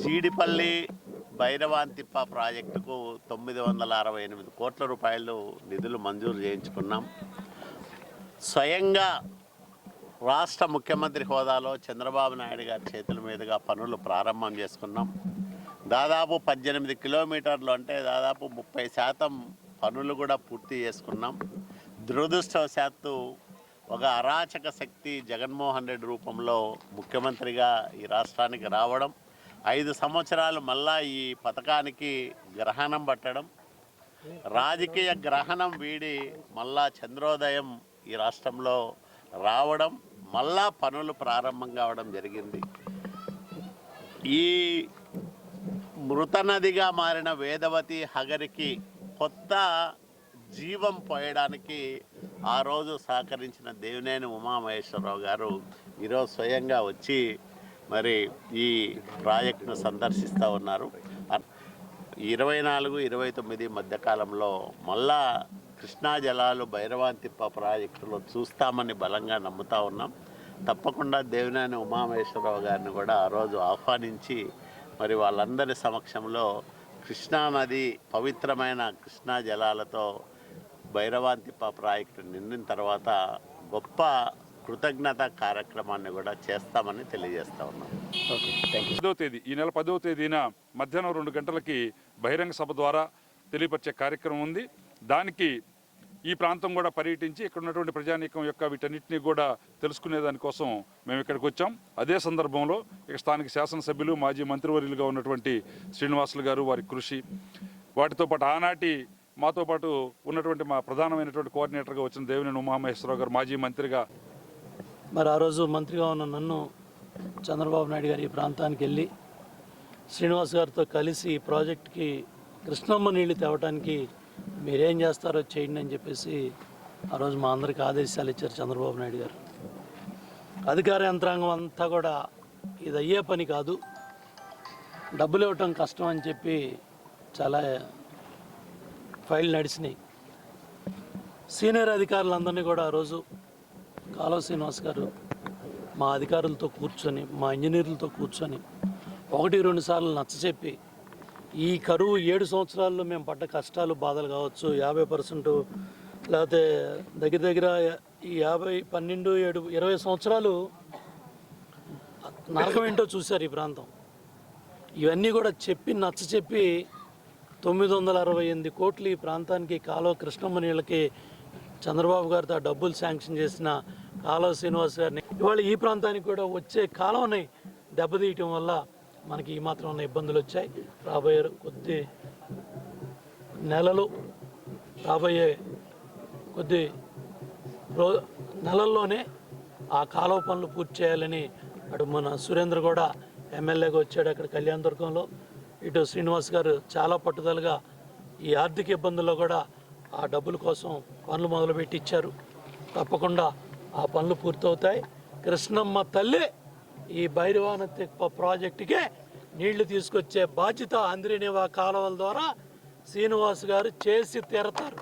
జీడిపల్లి భైరవాంతిప్ప ప్రాజెక్టుకు తొమ్మిది వందల అరవై ఎనిమిది కోట్ల రూపాయలు నిధులు మంజూరు చేయించుకున్నాం. స్వయంగా రాష్ట్ర ముఖ్యమంత్రి హోదాలో చంద్రబాబు నాయుడు గారి చేతుల మీదుగా పనులు ప్రారంభం చేసుకున్నాం. దాదాపు పద్దెనిమిది కిలోమీటర్లు అంటే దాదాపు ముప్పై శాతం పనులు కూడా పూర్తి చేసుకున్నాం. దురదృష్టవశాత్తు ఒక అరాచక శక్తి జగన్మోహన్ రెడ్డి రూపంలో ముఖ్యమంత్రిగా ఈ రాష్ట్రానికి రావడం ఐదు సంవత్సరాలు మళ్ళా ఈ పథకానికి గ్రహణం పట్టడం రాజకీయ గ్రహణం వీడి మళ్ళా చంద్రోదయం ఈ రాష్ట్రంలో రావడం మళ్ళా పనులు ప్రారంభం కావడం జరిగింది. ఈ మృతనదిగా మారిన వేదవతి హగరికి కొత్త జీవం పోయడానికి ఆ రోజు సహకరించిన దేవినేని ఉమామహేశ్వరరావు గారు ఈరోజు స్వయంగా వచ్చి మరి ఈ ప్రాజెక్టును సందర్శిస్తూ ఉన్నారు. ఇరవై నాలుగు ఇరవై తొమ్మిది మధ్యకాలంలో మళ్ళా కృష్ణా జలాలు భైరవాంతిప్ప ప్రాజెక్టులో చూస్తామని బలంగా నమ్ముతా ఉన్నాం. తప్పకుండా దేవినేని ఉమామేశ్వరరావు గారిని కూడా ఆ రోజు ఆహ్వానించి మరి వాళ్ళందరి సమక్షంలో కృష్ణానది పవిత్రమైన కృష్ణా జలాలతో భైరవాంతిప్ప ప్రాజెక్టు నిండిన తర్వాత గొప్ప కృతజ్ఞత కార్యక్రమాన్ని కూడా చేస్తామని తెలియజేస్తా ఉన్నాం. పదో తేదీ ఈ నెల పదవ తేదీన మధ్యాహ్నం రెండు గంటలకి బహిరంగ సభ ద్వారా తెలియపరిచే కార్యక్రమం ఉంది. దానికి ఈ ప్రాంతం కూడా పర్యటించి ఇక్కడ ఉన్నటువంటి ప్రజానీకం యొక్క వీటన్నిటిని కూడా తెలుసుకునే దానికోసం మేము ఇక్కడికి వచ్చాం. అదే సందర్భంలో ఇక్కడ స్థానిక శాసనసభ్యులు మాజీ మంత్రివర్యులుగా ఉన్నటువంటి శ్రీనివాసులు గారు వారి కృషి. వాటితో పాటు ఆనాటి మాతో పాటు ఉన్నటువంటి మా ప్రధానమైనటువంటి కోఆర్డినేటర్గా వచ్చిన దేవినేని ఉమామహేశ్వరరావు గారు మాజీ మంత్రిగా మరి ఆ రోజు మంత్రిగా ఉన్న నన్ను చంద్రబాబు నాయుడు గారు ఈ ప్రాంతానికి వెళ్ళి శ్రీనివాస్ గారితో కలిసి ఈ ప్రాజెక్ట్కి కృష్ణమ్మ నీళ్ళు తేవటానికి మీరేం చేస్తారో చేయండి అని చెప్పేసి ఆ రోజు మా అందరికి ఆదేశాలు ఇచ్చారు చంద్రబాబు నాయుడు గారు. అధికార యంత్రాంగం అంతా కూడా ఇది అయ్యే పని కాదు డబ్బులు ఇవ్వటం కష్టం అని చెప్పి చాలా ఫైల్ నడిచినాయి. సీనియర్ అధికారులందరినీ కూడా ఆ రోజు కాలువ శ్రీనివాస్ గారు మా అధికారులతో కూర్చొని మా ఇంజనీర్లతో కూర్చొని ఒకటి రెండు సార్లు నచ్చచెప్పి ఈ కరువు ఏడు సంవత్సరాల్లో మేము పడ్డ కష్టాలు బాధలు కావచ్చు యాభై పర్సెంట్ లేకపోతే దగ్గర దగ్గర ఈ యాభై పన్నెండు ఏడు ఇరవై సంవత్సరాలు నరకం ఏంటో చూశారు ఈ ప్రాంతం. ఇవన్నీ కూడా చెప్పి నచ్చ చెప్పి తొమ్మిది వందల అరవై ఎనిమిది కోట్లు ఈ ప్రాంతానికి కాలువ కృష్ణమ్మ నీళ్ళకి చంద్రబాబు గారితో డబ్బులు శాంక్షన్ చేసిన ఆలో శ్రీనివాస్ గారిని. ఇవాళ ఈ ప్రాంతానికి కూడా వచ్చే కాలంని దెబ్బతీయటం వల్ల మనకి ఈ మాత్రం ఉన్న ఇబ్బందులు వచ్చాయి. రాబోయే కొద్ది నెలలు రాబోయే కొద్ది రో నెలల్లోనే ఆ కాలువ పనులు పూర్తి చేయాలని అటు మన సురేంద్ర కూడా ఎమ్మెల్యేగా వచ్చాడు అక్కడ కళ్యాణ దుర్గంలో. ఇటు శ్రీనివాస్ గారు చాలా పట్టుదలగా ఈ ఆర్థిక ఇబ్బందుల్లో కూడా ఆ డబ్బుల కోసం పనులు మొదలుపెట్టి ఇచ్చారు. తప్పకుండా ఆ పనులు పూర్తవుతాయి. కృష్ణమ్మ తల్లి ఈ భైరవాన తెప్ప ప్రాజెక్టుకే నీళ్ళు తీసుకొచ్చే బాధ్యత అంద్రినివా కాలువల ద్వారా శ్రీనివాస్ గారు చేసి తీరతారు.